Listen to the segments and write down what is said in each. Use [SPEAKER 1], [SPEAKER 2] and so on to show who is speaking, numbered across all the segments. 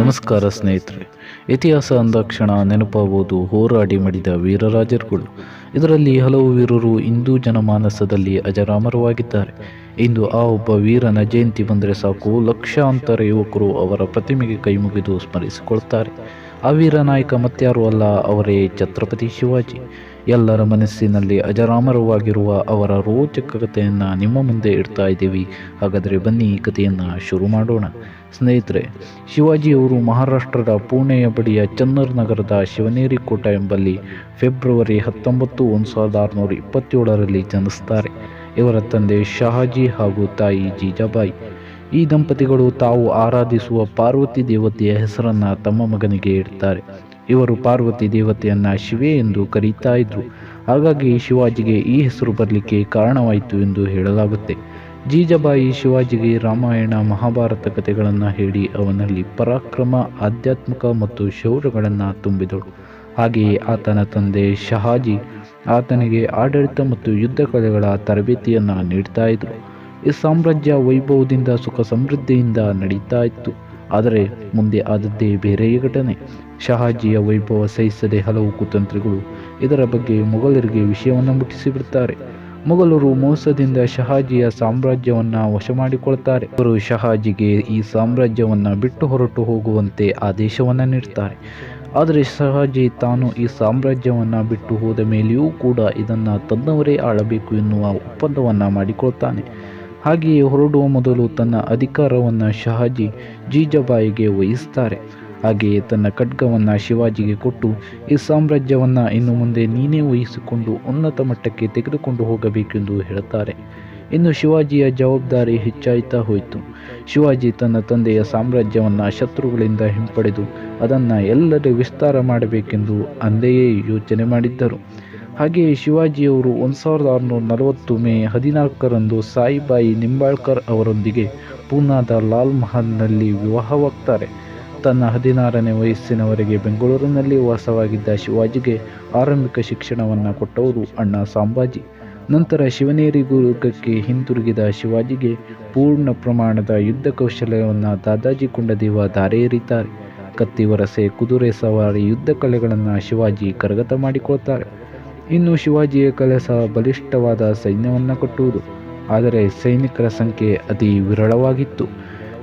[SPEAKER 1] ನಮಸ್ಕಾರ ಸ್ನೇಹಿತರೆ. ಇತಿಹಾಸ ಅಂದಾಕ್ಷಣ ನೆನಪಾಗುವುದು ಹೋರಾಡಿ ಮಡಿದ ವೀರರಾಜರುಗಳು. ಇದರಲ್ಲಿ ಹಲವು ವೀರರು ಹಿಂದೂ ಜನಮಾನಸದಲ್ಲಿ ಅಜರಾಮರವಾಗಿದ್ದಾರೆ. ಇಂದು ಆ ಒಬ್ಬ ವೀರನ ಜಯಂತಿ ಬಂದರೆ ಸಾಕು, ಲಕ್ಷಾಂತರ ಯುವಕರು ಅವರ ಪ್ರತಿಮೆಗೆ ಕೈಮುಗಿದು ಸ್ಮರಿಸಿಕೊಳ್ತಾರೆ. ಆ ವೀರ ನಾಯಕ ಮತ್ಯಾರೂ ಅಲ್ಲ, ಅವರೇ ಛತ್ರಪತಿ ಶಿವಾಜಿ. ಎಲ್ಲರ ಮನಸ್ಸಿನಲ್ಲಿ ಅಜರಾಮರವಾಗಿರುವ ಅವರ ರೋಚಕ ಕಥೆಯನ್ನು ನಿಮ್ಮ ಮುಂದೆ ಇಡ್ತಾ ಇದ್ದೀವಿ. ಹಾಗಾದರೆ ಬನ್ನಿ ಈ ಕಥೆಯನ್ನು ಶುರು ಮಾಡೋಣ. ಸ್ನೇಹಿತರೆ, ಶಿವಾಜಿಯವರು ಮಹಾರಾಷ್ಟ್ರದ ಪುಣೆಯ ಬಳಿಯ ಚನ್ನರ್ ನಗರದ ಶಿವನೇರಿ ಕೋಟ ಎಂಬಲ್ಲಿ ಫೆಬ್ರವರಿ ಹತ್ತೊಂಬತ್ತು ಒಂದು ಸಾವಿರದ ಆರುನೂರ ಇಪ್ಪತ್ತೇಳರಲ್ಲಿ ಜನಿಸ್ತಾರೆ. ಇವರ ತಂದೆ ಶಹಾಜಿ ಹಾಗೂ ತಾಯಿ ಜೀಜಾಬಾಯಿ. ಈ ದಂಪತಿಗಳು ತಾವು ಆರಾಧಿಸುವ ಪಾರ್ವತಿ ದೇವತೆಯ ಹೆಸರನ್ನು ತಮ್ಮ ಮಗನಿಗೆ ಇಡ್ತಾರೆ. ಇವರು ಪಾರ್ವತಿ ದೇವತೆಯನ್ನ ಶಿವೆ ಎಂದು ಕರೀತಾ ಇದ್ರು. ಹಾಗಾಗಿ ಶಿವಾಜಿಗೆ ಈ ಹೆಸರು ಬರಲಿಕ್ಕೆ ಕಾರಣವಾಯಿತು ಎಂದು ಹೇಳಲಾಗುತ್ತೆ. ಜೀಜಬಾಯಿ ಶಿವಾಜಿಗೆ ರಾಮಾಯಣ, ಮಹಾಭಾರತ ಕಥೆಗಳನ್ನು ಹೇಳಿ ಅವನಲ್ಲಿ ಪರಾಕ್ರಮ, ಆಧ್ಯಾತ್ಮಿಕ ಮತ್ತು ಶೌರ್ಯಗಳನ್ನು ತುಂಬಿದಳು. ಹಾಗೆಯೇ ಆತನ ತಂದೆ ಶಹಾಜಿ ಆತನಿಗೆ ಆಡಳಿತ ಮತ್ತು ಯುದ್ಧ ಕಲೆಗಳ ತರಬೇತಿಯನ್ನು ನೀಡ್ತಾ ಇದ್ರು. ಈ ಸಾಮ್ರಾಜ್ಯ ವೈಭವದಿಂದ, ಸುಖ ಸಮೃದ್ಧಿಯಿಂದ ನಡೀತಾ ಇತ್ತು. ಆದರೆ ಮುಂದೆ ಆದದ್ದೇ ಬೇರೆ ಘಟನೆ. ಶಹಾಜಿಯ ವೈಭವ ಸಹಿಸದೆ ಹಲವು ಕುತಂತ್ರಿಗಳು ಇದರ ಬಗ್ಗೆ ಮೊಘಲರಿಗೆ ವಿಷಯವನ್ನು ಮುಟ್ಟಿಸಿಬಿಡುತ್ತಾರೆ ಮೊಘಲರು ಮೋಸದಿಂದ ಶಹಾಜಿಯ ಸಾಮ್ರಾಜ್ಯವನ್ನು ವಶ ಮಾಡಿಕೊಳ್ತಾರೆ ಅವರು ಶಹಾಜಿಗೆ ಈ ಸಾಮ್ರಾಜ್ಯವನ್ನು ಬಿಟ್ಟು ಹೊರಟು ಹೋಗುವಂತೆ ಆದೇಶವನ್ನು ನೀಡ್ತಾರೆ. ಆದರೆ ಶಹಾಜಿ ತಾನು ಈ ಸಾಮ್ರಾಜ್ಯವನ್ನು ಬಿಟ್ಟು ಹೋದ ಮೇಲೆಯೂ ಕೂಡ ಇದನ್ನು ತನ್ನವರೇ ಆಳಬೇಕು ಎನ್ನುವ ಒಪ್ಪಂದವನ್ನು ಮಾಡಿಕೊಳ್ತಾನೆ. ಹಾಗೆಯೇ ಹೊರಡುವ ಮೊದಲು ತನ್ನ ಅಧಿಕಾರವನ್ನು ಶಹಾಜಿ ಜೀಜಬಾಯಿಗೆ ವಹಿಸ್ತಾರೆ. ಹಾಗೆಯೇ ತನ್ನ ಖಡ್ಗವನ್ನು ಶಿವಾಜಿಗೆ ಕೊಟ್ಟು ಈ ಸಾಮ್ರಾಜ್ಯವನ್ನು ಇನ್ನು ಮುಂದೆ ನೀನೇ ವಹಿಸಿಕೊಂಡು ಉನ್ನತ ಮಟ್ಟಕ್ಕೆ ತೆಗೆದುಕೊಂಡು ಹೋಗಬೇಕೆಂದು ಹೇಳುತ್ತಾರೆ. ಇನ್ನು ಶಿವಾಜಿಯ ಜವಾಬ್ದಾರಿ ಹೆಚ್ಚಾಯ್ತಾ ಹೋಯಿತು. ಶಿವಾಜಿ ತನ್ನ ತಂದೆಯ ಸಾಮ್ರಾಜ್ಯವನ್ನು ಶತ್ರುಗಳಿಂದ ಹಿಂಪಡೆದು ಅದನ್ನು ಎಲ್ಲರೂ ವಿಸ್ತಾರ ಮಾಡಬೇಕೆಂದು ಅಂದೆಯೇ ಯೋಚನೆ ಮಾಡಿದ್ದರು. ಹಾಗೆಯೇ ಶಿವಾಜಿಯವರು ಒಂದು ಸಾವಿರದ ಆರುನೂರ ನಲವತ್ತು ಮೇ ಹದಿನಾಲ್ಕರಂದು ಸಾಯಿಬಾಯಿ ನಿಂಬಾಳ್ಕರ್ ಅವರೊಂದಿಗೆ ಪೂನಾದ ಲಾಲ್ ಮಹಲ್ನಲ್ಲಿ ವಿವಾಹವಾಗ್ತಾರೆ. ತನ್ನ ಹದಿನಾರನೇ ವಯಸ್ಸಿನವರೆಗೆ ಬೆಂಗಳೂರಿನಲ್ಲಿ ವಾಸವಾಗಿದ್ದ ಶಿವಾಜಿಗೆ ಆರಂಭಿಕ ಶಿಕ್ಷಣವನ್ನು ಕೊಟ್ಟವರು ಅಣ್ಣ ಸಾಂಬಾಜಿ. ನಂತರ ಶಿವನೇರಿ ಗುರುಗಕ್ಕೆ ಹಿಂತಿರುಗಿದ ಶಿವಾಜಿಗೆ ಪೂರ್ಣ ಪ್ರಮಾಣದ ಯುದ್ಧ ಕೌಶಲ್ಯವನ್ನು ದಾದಾಜಿ ಕುಂಡದೇವ ದಾರೆ ಎರಿತಾರೆ ಕತ್ತಿ ವರಸೆ, ಕುದುರೆ ಸವಾರಿ, ಯುದ್ಧ ಕಲೆಗಳನ್ನು ಶಿವಾಜಿ ಕರಗತ ಮಾಡಿಕೊಳ್ತಾರೆ. ಇನ್ನು ಶಿವಾಜಿಯ ಕೆಲಸ ಬಲಿಷ್ಠವಾದ ಸೈನ್ಯವನ್ನು ಕಟ್ಟುವುದು. ಆದರೆ ಸೈನಿಕರ ಸಂಖ್ಯೆ ಅತಿ ವಿರಳವಾಗಿತ್ತು.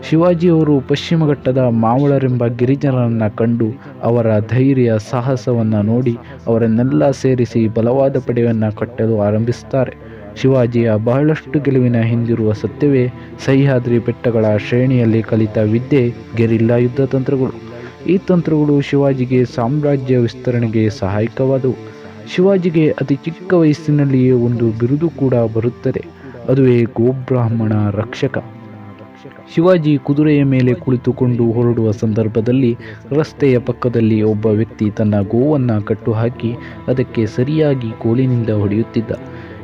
[SPEAKER 1] ಶಿವಾಜಿಯವರು ಪಶ್ಚಿಮ ಘಟ್ಟದ ಮಾವಳರೆಂಬ ಗಿರಿಜನರನ್ನು ಕಂಡು ಅವರ ಧೈರ್ಯ ಸಾಹಸವನ್ನು ನೋಡಿ ಅವರನ್ನೆಲ್ಲ ಸೇರಿಸಿ ಬಲವಾದ ಪಡೆಯನ್ನು ಕಟ್ಟಲು ಆರಂಭಿಸುತ್ತಾರೆ. ಶಿವಾಜಿಯ ಬಹಳಷ್ಟು ಗೆಲುವಿನ ಹಿಂದಿರುವ ಸತ್ಯವೇ ಸಹ್ಯಾದ್ರಿ ಬೆಟ್ಟಗಳ ಶ್ರೇಣಿಯಲ್ಲಿ ಕಲಿತ ವಿದ್ಯೆ ಗೆರಿಲ್ಲಾ ಯುದ್ಧ ತಂತ್ರಗಳು ಈ ತಂತ್ರಗಳು ಶಿವಾಜಿಗೆ ಸಾಮ್ರಾಜ್ಯ ವಿಸ್ತರಣೆಗೆ ಸಹಾಯಕವಾದವು. ಶಿವಾಜಿಗೆ ಅತಿ ಚಿಕ್ಕ ವಯಸ್ಸಿನಲ್ಲಿಯೇ ಒಂದು ಬಿರುದು ಕೂಡ ಬರುತ್ತದೆ. ಅದುವೇ ಗೋಬ್ರಾಹ್ಮಣ ರಕ್ಷಕ. ಶಿವಾಜಿ ಕುದುರೆಯ ಮೇಲೆ ಕುಳಿತುಕೊಂಡು ಹೊರಡುವ ಸಂದರ್ಭದಲ್ಲಿ ರಸ್ತೆಯ ಪಕ್ಕದಲ್ಲಿ ಒಬ್ಬ ವ್ಯಕ್ತಿ ತನ್ನ ಗೋವನ್ನು ಕಟ್ಟುಹಾಕಿ ಅದಕ್ಕೆ ಸರಿಯಾಗಿ ಕೋಲಿನಿಂದ ಹೊಡೆಯುತ್ತಿದ್ದ.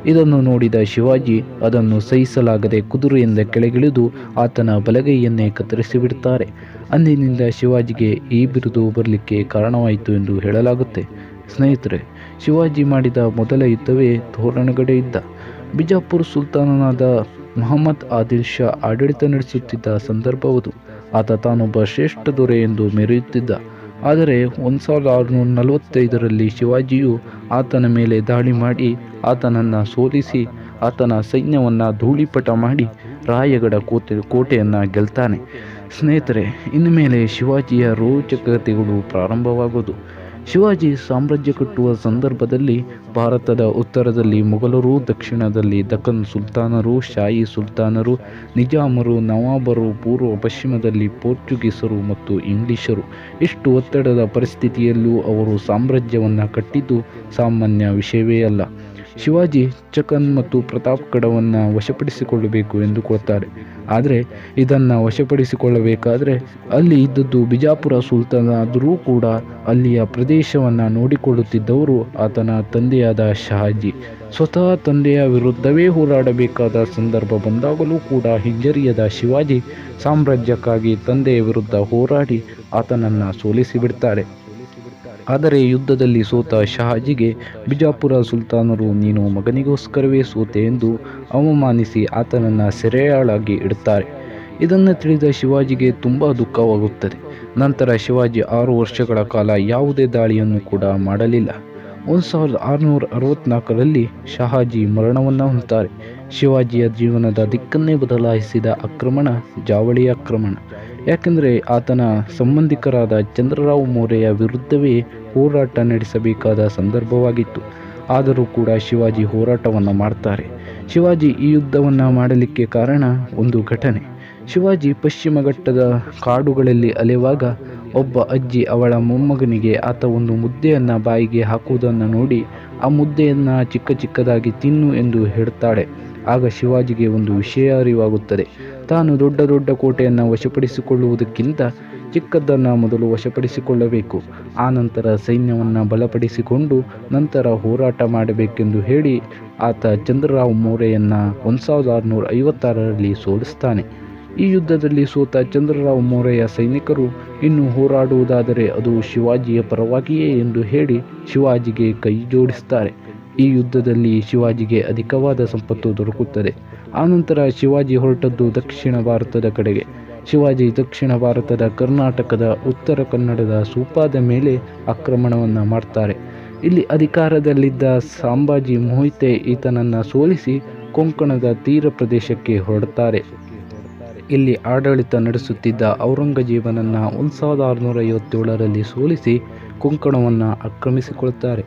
[SPEAKER 1] ಇದನ್ನು ನೋಡಿದ ಶಿವಾಜಿ ಅದನ್ನು ಸಹಿಸಲಾಗದೆ ಕುದುರೆಯಿಂದ ಕೆಳಗಿಳಿದು ಆತನ ಬಲಗೈಯನ್ನೇ ಕತ್ತರಿಸಿಬಿಡುತ್ತಾರೆ ಅಂದಿನಿಂದ ಶಿವಾಜಿಗೆ ಈ ಬಿರುದು ಬರಲಿಕ್ಕೆ ಕಾರಣವಾಯಿತು ಎಂದು ಹೇಳಲಾಗುತ್ತೆ. ಸ್ನೇಹಿತರೆ, ಶಿವಾಜಿ ಮಾಡಿದ ಮೊದಲ ಯುದ್ಧವೇ ತೋರಣಗಡೆ ಇದ್ದ. ಬಿಜಾಪುರ ಸುಲ್ತಾನನಾದ ಮೊಹಮ್ಮದ್ ಆದಿಲ್ ಶಾ ಆಡಳಿತ ನಡೆಸುತ್ತಿದ್ದ ಸಂದರ್ಭವದು. ಆತ ತಾನೊಬ್ಬ ಶ್ರೇಷ್ಠ ದೊರೆ ಎಂದು ಮೆರೆಯುತ್ತಿದ್ದ. ಆದರೆ ಒಂದು ಸಾವಿರದ ಆರುನೂರ ನಲವತ್ತೈದರಲ್ಲಿ ಶಿವಾಜಿಯು ಆತನ ಮೇಲೆ ದಾಳಿ ಮಾಡಿ ಆತನನ್ನು ಸೋಲಿಸಿ ಆತನ ಸೈನ್ಯವನ್ನು ಧೂಳಿಪಟ ಮಾಡಿ ರಾಯಗಡ ಕೋಟೆ, ಕೋಟೆಯನ್ನು ಗೆಲ್ತಾನೆ. ಸ್ನೇಹಿತರೆ, ಇನ್ನು ಮೇಲೆ ಶಿವಾಜಿಯ ರೋಚಕತೆಗಳು ಪ್ರಾರಂಭವಾಗೋದು. ಶಿವಾಜಿ ಸಾಮ್ರಾಜ್ಯ ಕಟ್ಟುವ ಸಂದರ್ಭದಲ್ಲಿ ಭಾರತದ ಉತ್ತರದಲ್ಲಿ ಮೊಘಲರು, ದಕ್ಷಿಣದಲ್ಲಿ ದಖನ್ ಸುಲ್ತಾನರು ಶಾಹಿ ಸುಲ್ತಾನರು, ನಿಜಾಮರು, ನವಾಬರು, ಪೂರ್ವ ಪಶ್ಚಿಮದಲ್ಲಿ ಪೋರ್ಚುಗೀಸರು ಮತ್ತು ಇಂಗ್ಲಿಷರು. ಇಷ್ಟು ಒತ್ತಡದ ಪರಿಸ್ಥಿತಿಯಲ್ಲೂ ಅವರು ಸಾಮ್ರಾಜ್ಯವನ್ನು ಕಟ್ಟಿದ್ದು ಸಾಮಾನ್ಯ ವಿಷಯವೇ ಅಲ್ಲ. ಶಿವಾಜಿ ಚಕನ್ ಮತ್ತು ಪ್ರತಾಪ್ ಗಡವನ್ನು ವಶಪಡಿಸಿಕೊಳ್ಳಬೇಕು ಎಂದುಕೊಳ್ತಾರೆ ಆದರೆ ಇದನ್ನು ವಶಪಡಿಸಿಕೊಳ್ಳಬೇಕಾದರೆ ಅಲ್ಲಿ ಇದ್ದದ್ದು ಬಿಜಾಪುರ ಸುಲ್ತಾನಾದರೂ ಕೂಡ ಅಲ್ಲಿಯ ಪ್ರದೇಶವನ್ನು ನೋಡಿಕೊಳ್ಳುತ್ತಿದ್ದವರು ಆತನ ತಂದೆಯಾದ ಶಹಾಜಿ. ಸ್ವತಃ ತಂದೆಯ ವಿರುದ್ಧವೇ ಹೋರಾಡಬೇಕಾದ ಸಂದರ್ಭ ಬಂದಾಗಲೂ ಕೂಡ ಹಿಂಜರಿಯದ ಶಿವಾಜಿ ಸಾಮ್ರಾಜ್ಯಕ್ಕಾಗಿ ತಂದೆಯ ವಿರುದ್ಧ ಹೋರಾಡಿ ಆತನನ್ನು ಸೋಲಿಸಿಬಿಡ್ತಾರೆ. ಆದರೆ ಯುದ್ಧದಲ್ಲಿ ಸೋತ ಶಹಾಜಿಗೆ ಬಿಜಾಪುರ ಸುಲ್ತಾನರು, ನೀನು ಮಗನಿಗೋಸ್ಕರವೇ ಸೋತೆ ಎಂದು ಅವಮಾನಿಸಿ ಆತನನ್ನು ಸೆರೆಯಾಳಾಗಿ ಇಡುತ್ತಾರೆ ಇದನ್ನು ತಿಳಿದ ಶಿವಾಜಿಗೆ ತುಂಬ ದುಃಖವಾಗುತ್ತದೆ. ನಂತರ ಶಿವಾಜಿ ಆರು ವರ್ಷಗಳ ಕಾಲ ಯಾವುದೇ ದಾಳಿಯನ್ನು ಕೂಡ ಮಾಡಲಿಲ್ಲ. ಒಂದು ಸಾವಿರದ ಆರುನೂರ ಅರವತ್ತ್ನಾಲ್ಕರಲ್ಲಿ ಶಹಾಜಿ ಮರಣವನ್ನು ಹೊಂದುತ್ತಾರೆ ಶಿವಾಜಿಯ ಜೀವನದ ದಿಕ್ಕನ್ನೇ ಬದಲಾಯಿಸಿದ ಆಕ್ರಮಣ ಜಾವಳಿ ಆಕ್ರಮಣ. ಯಾಕೆಂದರೆ ಆತನ ಸಂಬಂಧಿಕರಾದ ಚಂದ್ರರಾವ್ ಮೋರೆಯ ವಿರುದ್ಧವೇ ಹೋರಾಟ ನಡೆಸಬೇಕಾದ ಸಂದರ್ಭವಾಗಿತ್ತು. ಆದರೂ ಕೂಡ ಶಿವಾಜಿ ಹೋರಾಟವನ್ನು ಮಾಡ್ತಾರೆ. ಶಿವಾಜಿ ಈ ಯುದ್ಧವನ್ನು ಮಾಡಲಿಕ್ಕೆ ಕಾರಣ ಒಂದು ಘಟನೆ. ಶಿವಾಜಿ ಪಶ್ಚಿಮ ಘಟ್ಟದ ಕಾಡುಗಳಲ್ಲಿ ಅಲೆವಾಗ ಒಬ್ಬ ಅಜ್ಜಿ ಅವಳ ಮೊಮ್ಮಗನಿಗೆ ಆತ ಒಂದು ಮುದ್ದೆಯನ್ನು ಬಾಯಿಗೆ ಹಾಕುವುದನ್ನು ನೋಡಿ, ಆ ಮುದ್ದೆಯನ್ನು ಚಿಕ್ಕ ಚಿಕ್ಕದಾಗಿ ತಿನ್ನು ಎಂದು ಹೇಳ್ತಾಳೆ. ಆಗ ಶಿವಾಜಿಗೆ ಒಂದು ವಿಷಯ ಅರಿವಾಗುತ್ತದೆ. ತಾನು ದೊಡ್ಡ ದೊಡ್ಡ ಕೋಟೆಯನ್ನು ವಶಪಡಿಸಿಕೊಳ್ಳುವುದಕ್ಕಿಂತ ಚಿಕ್ಕದ್ದನ್ನು ಮೊದಲು ವಶಪಡಿಸಿಕೊಳ್ಳಬೇಕು. ಆ ನಂತರ ಸೈನ್ಯವನ್ನು ಬಲಪಡಿಸಿಕೊಂಡು ನಂತರ ಹೋರಾಟ ಮಾಡಬೇಕೆಂದು ಹೇಳಿ ಆತ ಚಂದ್ರರಾವ್ ಮೋರೆಯನ್ನು ಒಂದು ಸಾವಿರದ ಆರುನೂರ ಐವತ್ತಾರರಲ್ಲಿ ಸೋಲಿಸ್ತಾನೆ. ಈ ಯುದ್ಧದಲ್ಲಿ ಸೋತ ಚಂದ್ರರಾವ್ ಮೋರೆಯ ಸೈನಿಕರು ಇನ್ನು ಹೋರಾಡುವುದಾದರೆ ಅದು ಶಿವಾಜಿಯ ಪರವಾಗಿಯೇ ಎಂದು ಹೇಳಿ ಶಿವಾಜಿಗೆ ಕೈ ಜೋಡಿಸ್ತಾರೆ. ಈ ಯುದ್ಧದಲ್ಲಿ ಶಿವಾಜಿಗೆ ಅಧಿಕವಾದ ಸಂಪತ್ತು ದೊರಕುತ್ತದೆ. ಆನಂತರ ಶಿವಾಜಿ ಹೊರಟದ್ದು ದಕ್ಷಿಣ ಭಾರತದ ಕಡೆಗೆ. ಶಿವಾಜಿ ದಕ್ಷಿಣ ಭಾರತದ ಕರ್ನಾಟಕದ ಉತ್ತರ ಕನ್ನಡದ ಸೂಪಾದ ಮೇಲೆ ಆಕ್ರಮಣವನ್ನು ಮಾಡ್ತಾರೆ. ಇಲ್ಲಿ ಅಧಿಕಾರದಲ್ಲಿದ್ದ ಸಾಂಬಾಜಿ ಮೋಹಿತೆ ಈತನನ್ನು ಸೋಲಿಸಿ ಕೊಂಕಣದ ತೀರ ಪ್ರದೇಶಕ್ಕೆ ಹೊರಡ್ತಾರೆ. ಇಲ್ಲಿ ಆಡಳಿತ ನಡೆಸುತ್ತಿದ್ದ ಔರಂಗಜೇಬನನ್ನು ಒಂದು ಸಾವಿರದ ಆರುನೂರ ಐವತ್ತೇಳರಲ್ಲಿ ಸೋಲಿಸಿ ಕೊಂಕಣವನ್ನು ಆಕ್ರಮಿಸಿಕೊಳ್ತಾರೆ.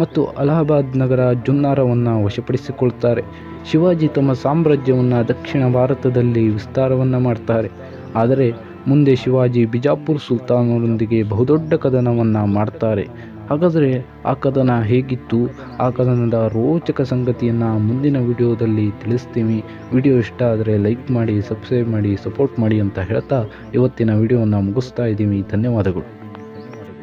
[SPEAKER 1] ಮತ್ತು ಅಲಹಾಬಾದ್ ನಗರ ಜುನ್ನಾರವನ್ನು ವಶಪಡಿಸಿಕೊಳ್ತಾರೆ. ಶಿವಾಜಿ ತಮ್ಮ ಸಾಮ್ರಾಜ್ಯವನ್ನು ದಕ್ಷಿಣ ಭಾರತದಲ್ಲಿ ವಿಸ್ತಾರವನ್ನು ಮಾಡ್ತಾರೆ. ಆದರೆ ಮುಂದೆ ಶಿವಾಜಿ ಬಿಜಾಪುರ್ ಸುಲ್ತಾನರೊಂದಿಗೆ ಬಹುದೊಡ್ಡ ಕದನವನ್ನು ಮಾಡ್ತಾರೆ. ಹಾಗಾದರೆ ಆ ಕದನ ಹೇಗಿತ್ತು? ಆ ಕದನದ ರೋಚಕ ಸಂಗತಿಯನ್ನು ಮುಂದಿನ ವಿಡಿಯೋದಲ್ಲಿ ತಿಳಿಸ್ತೀವಿ. ವಿಡಿಯೋ ಇಷ್ಟ ಆದರೆ ಲೈಕ್ ಮಾಡಿ, ಸಬ್ಸ್ಕ್ರೈಬ್ ಮಾಡಿ, ಸಪೋರ್ಟ್ ಮಾಡಿ ಅಂತ ಹೇಳ್ತಾ ಇವತ್ತಿನ ವಿಡಿಯೋವನ್ನು ಮುಗಿಸ್ತಾ ಇದ್ದೀವಿ. ಧನ್ಯವಾದಗಳು.